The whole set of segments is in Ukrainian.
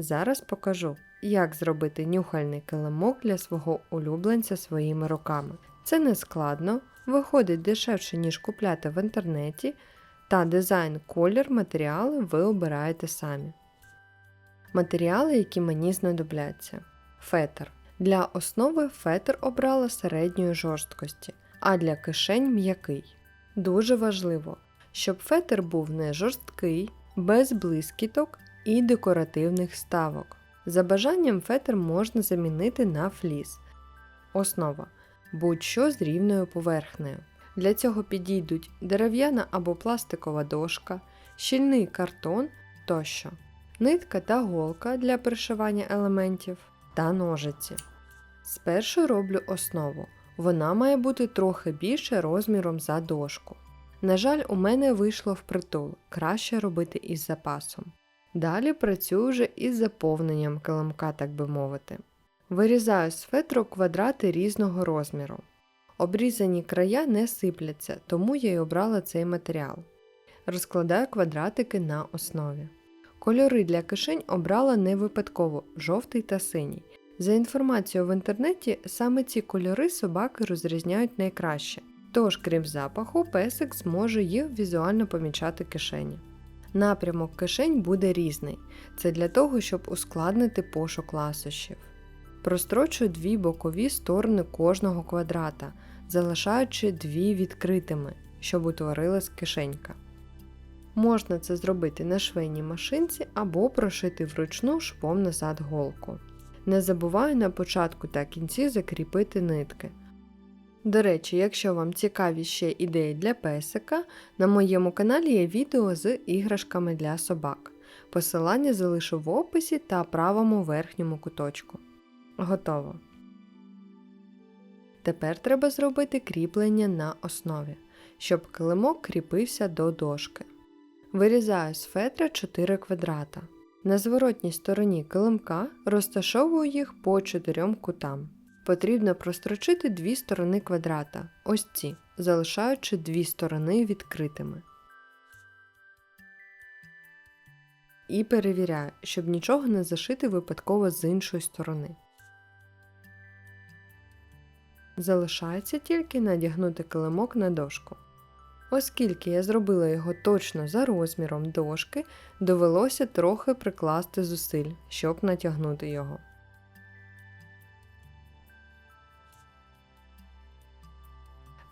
Зараз покажу, як зробити нюхальний килимок для свого улюбленця своїми руками. Це не складно, виходить дешевше, ніж купляти в інтернеті, та дизайн, колір, матеріали ви обираєте самі. Матеріали, які мені знадобляться. Фетр. Для основи фетр обрала середньої жорсткості, а для кишень м'який. Дуже важливо, щоб фетр був не жорсткий, без блискіток і декоративних ставок. За бажанням фетр можна замінити на фліс. Основа будь-що з рівною поверхнею. Для цього підійдуть дерев'яна або пластикова дошка, щільний картон тощо, нитка та голка для пришивання елементів та ножиці. Спершу роблю основу. Вона має бути трохи більше розміром за дошку. На жаль, у мене вийшло впритул, краще робити із запасом. Далі працюю вже із заповненням килимка, так би мовити. Вирізаю з фетру квадрати різного розміру. Обрізані края не сипляться, тому я й обрала цей матеріал. Розкладаю квадратики на основі. Кольори для кишень обрала не випадково жовтий та синій. За інформацією в інтернеті, саме ці кольори собаки розрізняють найкраще, тож, крім запаху, песик зможе їх візуально помічати кишені. Напрямок кишень буде різний. Це для того, щоб ускладнити пошук ласощів. Прострочую дві бокові сторони кожного квадрата, залишаючи дві відкритими, щоб утворилась кишенька. Можна це зробити на швейній машинці або прошити вручну швом назад голку. Не забуваю на початку та кінці закріпити нитки. До речі, якщо вам цікаві ще ідеї для песика, на моєму каналі є відео з іграшками для собак. Посилання залишу в описі та правому верхньому куточку. Готово. Тепер треба зробити кріплення на основі, щоб килимок кріпився до дошки. Вирізаю з фетра 4 квадрата. На зворотній стороні килимка розташовую їх по чотирьом кутам. Потрібно прострочити дві сторони квадрата, ось ці, залишаючи дві сторони відкритими. І перевіряю, щоб нічого не зашити випадково з іншої сторони. Залишається тільки надягнути килимок на дошку. Оскільки я зробила його точно за розміром дошки, довелося трохи прикласти зусиль, щоб натягнути його.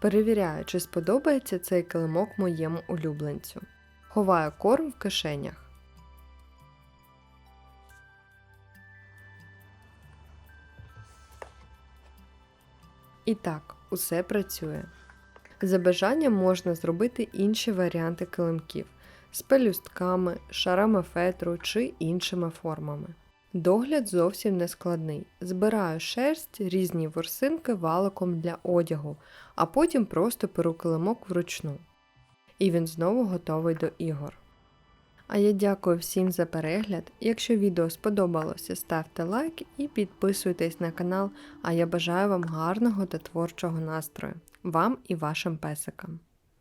Перевіряю, чи сподобається цей килимок моєму улюбленцю. Ховаю корм в кишенях. І так, усе працює. За бажанням можна зробити інші варіанти килимків з пелюстками, шарами фетру чи іншими формами. Догляд зовсім не складний. Збираю шерсть, різні ворсинки валиком для одягу, а потім просто перу килимок вручну. І він знову готовий до ігор. А я дякую всім за перегляд. Якщо відео сподобалося, ставте лайк і підписуйтесь на канал, а я бажаю вам гарного та творчого настрою, вам і вашим песикам.